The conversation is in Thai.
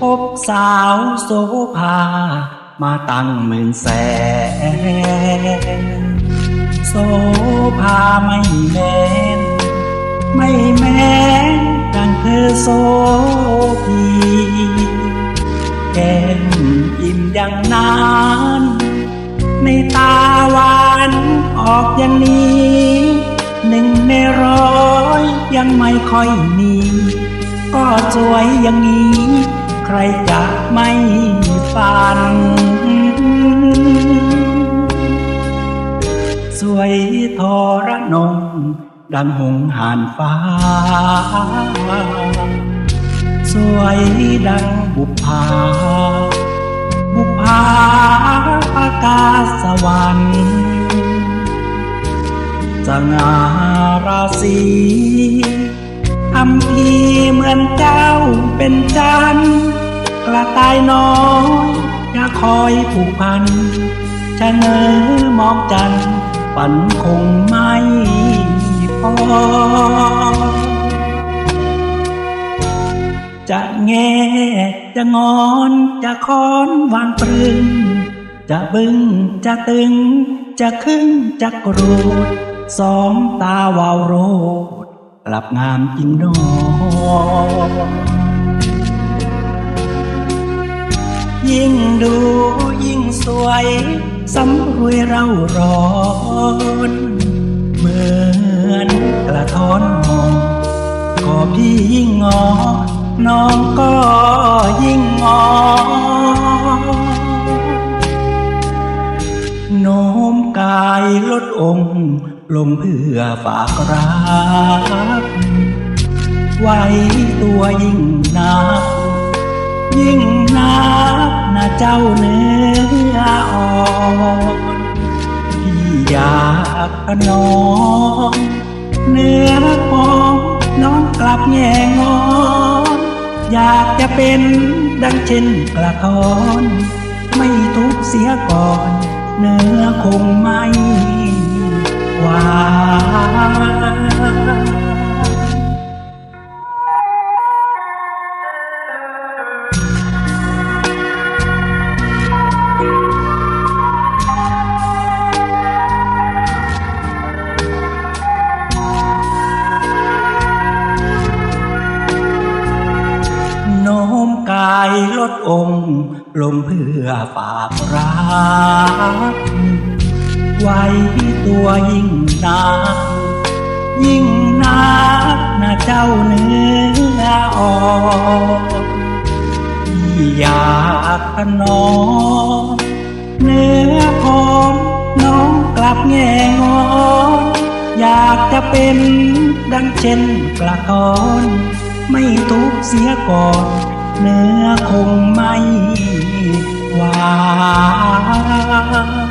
พบสาวโสภา มาตั้งหมื่นแสนโสภาไม่แม้น ไม่แม้นดังเธอโสพีแก้มอิ่มอย่างนั้นในตาหวานออกอย่างนี้หนึ่งในร้อยยังไม่ค่อยมี ก็สวยอย่างนี้ ใครจะไม่ฝัน สวยทรนง ดังหงหานฟ้า สวยดังบุพภาบุพภาอากาศสวรรค์สง่าราศีทำพีเหมือนเจ้าเป็นจันทร์ กระต่ายน้อยจะคอยผูกพันชะเนอมองจันฝันคงไม่พอ จะแง่จะงอนจะค้อนวางปรึงจะบึ้งจะตึง จะครึ่งจะกรูดสองตาวาวโรดกลับงามจริงนอ วยสำรวยเราร้อนเหมือนกระท้อนหอมก็พี่ยิ่งงอ น้องก็ยิ่งงอโน้มกายลดองค์ลงเพื่อฝากรักไว้ตัวยิ่งนัก ยิ่งนักนะเจ้าเนื้ออ่อนพี่อยากขนองเนื้อของน้องกลับแง่งอนอยากจะเป็นดังเช่นกระทอน ไม่ทุกเสียก่อน เนื้อคงไม่หวาน ลดองค์ลงเพื่อฝากรักไว้ตัวยิ่งนักยิ่งนักนะเจ้าเนื้ออ่อนอยากขนอมเนื้อหอมน้องกลับแง่งอนอยากจะเป็นดังเช่นกระท้อน ไม่ทุกเสียก่อน เนื้อคงไม่หวาน